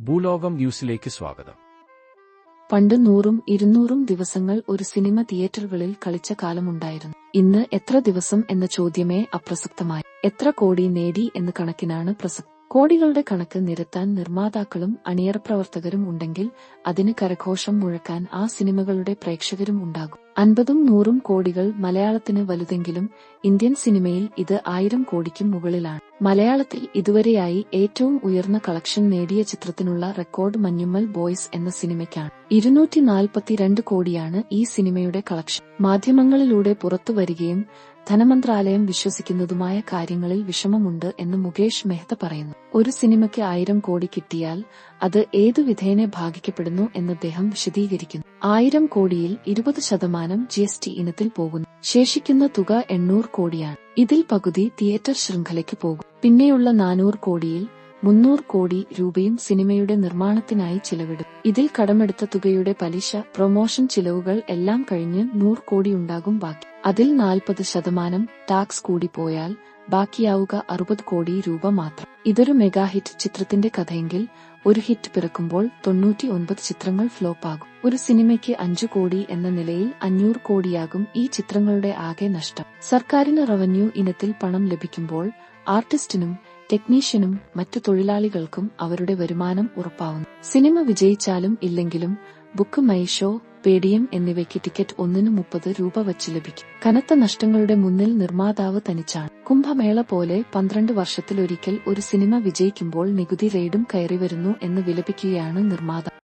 ഭൂലോകം ന്യൂസിലേക്ക് സ്വാഗതം. പണ്ട് നൂറും ഇരുന്നൂറും ദിവസങ്ങൾ ഒരു സിനിമ തിയേറ്ററുകളിൽ കളിച്ച കാലമുണ്ടായിരുന്നു. ഇന്ന് എത്ര ദിവസം എന്ന ചോദ്യമേ അപ്രസക്തമായി. എത്ര കോടി നേടി എന്ന് കണക്കിനാണ് പ്രസക്തി. കോടികളുടെ കണക്ക് നിരത്താൻ നിർമ്മാതാക്കളും അണിയറപ്രവർത്തകരും ഉണ്ടെങ്കിൽ അതിന് കരഘോഷം മുഴക്കാൻ ആ സിനിമകളുടെ പ്രേക്ഷകരും ഉണ്ടാകും. അൻപതും നൂറും കോടികൾ മലയാളത്തിന് വലുതെങ്കിലും ഇന്ത്യൻ സിനിമയിൽ ഇത് ആയിരം കോടിക്കും മുകളിലാണ്. മലയാളത്തിൽ ഇതുവരെയായി ഏറ്റവും ഉയർന്ന കളക്ഷൻ നേടിയ ചിത്രത്തിനുള്ള റെക്കോർഡ് മഞ്ഞുമ്മൽ ബോയ്സ് എന്ന സിനിമയ്ക്കാണ്. ഇരുന്നൂറ്റി നാൽപ്പത്തിരണ്ട് കോടിയാണ് ഈ സിനിമയുടെ കളക്ഷൻ. മാധ്യമങ്ങളിലൂടെ പുറത്തുവരികയും ധനമന്ത്രാലയം വിശ്വസിക്കുന്നതുമായ കാര്യങ്ങളിൽ വിഷമമുണ്ട് എന്ന് മുകേഷ് മെഹ്ത പറയുന്നു. ഒരു സിനിമയ്ക്ക് ആയിരം കോടി കിട്ടിയാൽ അത് ഏതു വിധേനെ ഭാഗിക്കപ്പെടുന്നു എന്ന് അദ്ദേഹം വിശദീകരിക്കുന്നു. ആയിരം കോടിയിൽ ഇരുപത് ശതമാനം ജി എസ് ടി ഇനത്തിൽ പോകുന്നു. ശേഷിക്കുന്ന തുക എണ്ണൂറ് കോടിയാണ്. ഇതിൽ പകുതി തിയേറ്റർ ശൃംഖലയ്ക്ക് പോകും. പിന്നെയുള്ള നാനൂറ് കോടിയിൽ മുന്നൂറ് കോടി രൂപയും സിനിമയുടെ നിർമ്മാണത്തിനായി ചിലവിടും. ഇതിൽ കടമെടുത്ത തുകയുടെ പലിശ പ്രൊമോഷൻ ചിലവുകൾ എല്ലാം കഴിഞ്ഞ് നൂറ് കോടി ഉണ്ടാകും ബാക്കി. അതിൽ നാൽപ്പത് ശതമാനം ടാക്സ് കൂടി പോയാൽ ബാക്കിയാവുക അറുപത് കോടി രൂപ മാത്രം. ഇതൊരു മെഗാ ഹിറ്റ് ചിത്രത്തിന്റെ കഥയെങ്കിൽ ഒരു ഹിറ്റ് പിറക്കുമ്പോൾ തൊണ്ണൂറ്റി ഒൻപത് ചിത്രങ്ങൾ ഫ്ലോപ്പാകും. ഒരു സിനിമയ്ക്ക് അഞ്ചു കോടി എന്ന നിലയിൽ അഞ്ഞൂറ് കോടിയാകും ഈ ചിത്രങ്ങളുടെ ആകെ നഷ്ടം. സർക്കാരിന് റവന്യൂ ഇനത്തിൽ പണം ലഭിക്കുമ്പോൾ ആർട്ടിസ്റ്റിനും ടെക്നീഷ്യനും മറ്റു തൊഴിലാളികൾക്കും അവരുടെ വരുമാനം ഉറപ്പാവുന്നു. സിനിമ വിജയിച്ചാലും ഇല്ലെങ്കിലും ബുക്ക് മൈ ഷോ പേടിഎം എന്നിവയ്ക്ക് ടിക്കറ്റ് ഒന്നിനു മുപ്പത് രൂപ വച്ച് ലഭിക്കും. കനത്ത നഷ്ടങ്ങളുടെ മുന്നിൽ നിർമ്മാതാവ് തനിച്ചാണ്. കുംഭമേള പോലെ പന്ത്രണ്ട് വർഷത്തിലൊരിക്കൽ ഒരു സിനിമ വിജയിക്കുമ്പോൾ നികുതി റെയ്ഡും കയറി വരുന്നു എന്ന് വിലപിക്കുകയാണ് നിർമ്മാതാവ്.